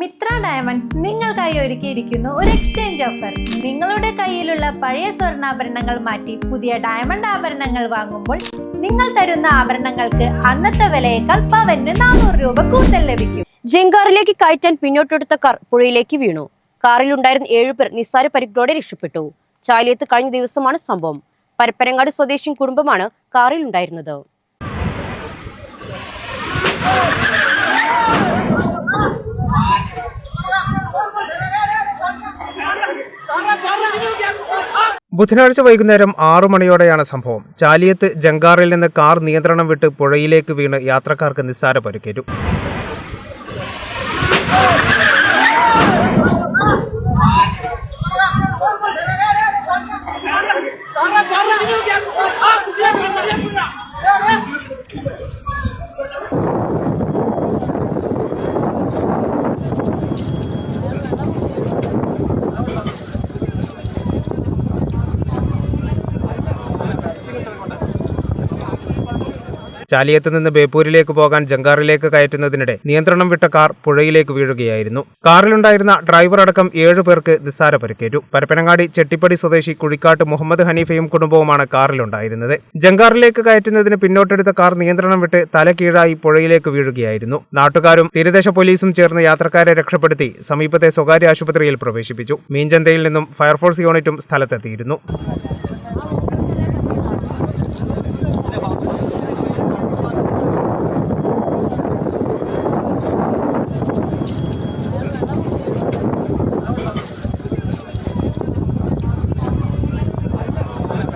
Mitra diamond നിങ്ങൾക്കായി ഒരുക്കിയിരിക്കുന്നു ഒരു എക്സ്ചേഞ്ച് ഓഫർ നിങ്ങളുടെ കയ്യിലുള്ള പഴയ സ്വർണാഭരണങ്ങൾ മാറ്റി പുതിയ ഡയമണ്ട് ആഭരണങ്ങൾ വാങ്ങുമ്പോൾ നിങ്ങൾ തരുന്ന ആഭരണങ്ങൾക്ക് അന്നത്തെ വിലയേക്കാൾ പവന് നാനൂറ് രൂപ കൂടുതൽ ലഭിക്കും. ജങ്കാറിലേക്ക് കയറ്റാൻ പിന്നോട്ടെടുത്ത കാർ പുഴയിലേക്ക് വീണു. കാറിലുണ്ടായിരുന്ന ഏഴുപേർ നിസ്സാര പരിക്കോടെ രക്ഷപ്പെട്ടു. ചാലിയത്ത് കഴിഞ്ഞ ദിവസമാണ് സംഭവം. പരപ്പനങ്ങാട് സ്വദേശി കുടുംബമാണ് കാറിലുണ്ടായിരുന്നത് ബുധനാഴ്ച വൈകുന്നേരം ആറു മണിയോടെയാണ് സംഭവം. ചാലിയത്ത് ജങ്കാറിൽ നിന്ന് കാർ നിയന്ത്രണം വിട്ട് പുഴയിലേക്ക് വീണ് യാത്രക്കാർക്ക് നിസ്സാര പരിക്കേറ്റു. ചാലിയത്ത് നിന്ന് ബേപ്പൂരിലേക്ക് പോകാൻ ജങ്കാറിലേക്ക് കയറ്റുന്നതിനിടെ നിയന്ത്രണം വിട്ട കാർ പുഴയിലേക്ക് വീഴുകയായിരുന്നു. കാറിലുണ്ടായിരുന്ന ഡ്രൈവർ അടക്കം ഏഴു പേർക്ക് നിസ്സാര പരിക്കേറ്റു. പരപ്പനങ്ങാടി ചെട്ടിപ്പടി സ്വദേശി കുഴിക്കാട്ട് മുഹമ്മദ് ഹനീഫയും കുടുംബവുമാണ് കാറിലുണ്ടായിരുന്നത്. ജങ്കാറിലേക്ക് കയറ്റുന്നതിന് പിന്നോട്ടെടുത്ത കാർ നിയന്ത്രണം വിട്ട് തല കീഴായി പുഴയിലേക്ക് വീഴുകയായിരുന്നു. നാട്ടുകാരും തീരദേശ പോലീസും ചേർന്ന് യാത്രക്കാരെ രക്ഷപ്പെടുത്തി സമീപത്തെ സ്വകാര്യ ആശുപത്രിയിൽ പ്രവേശിപ്പിച്ചു. മീൻചന്തയിൽ നിന്നും ഫയർഫോഴ്സ് യൂണിറ്റും സ്ഥലത്തെത്തിയിരുന്നു.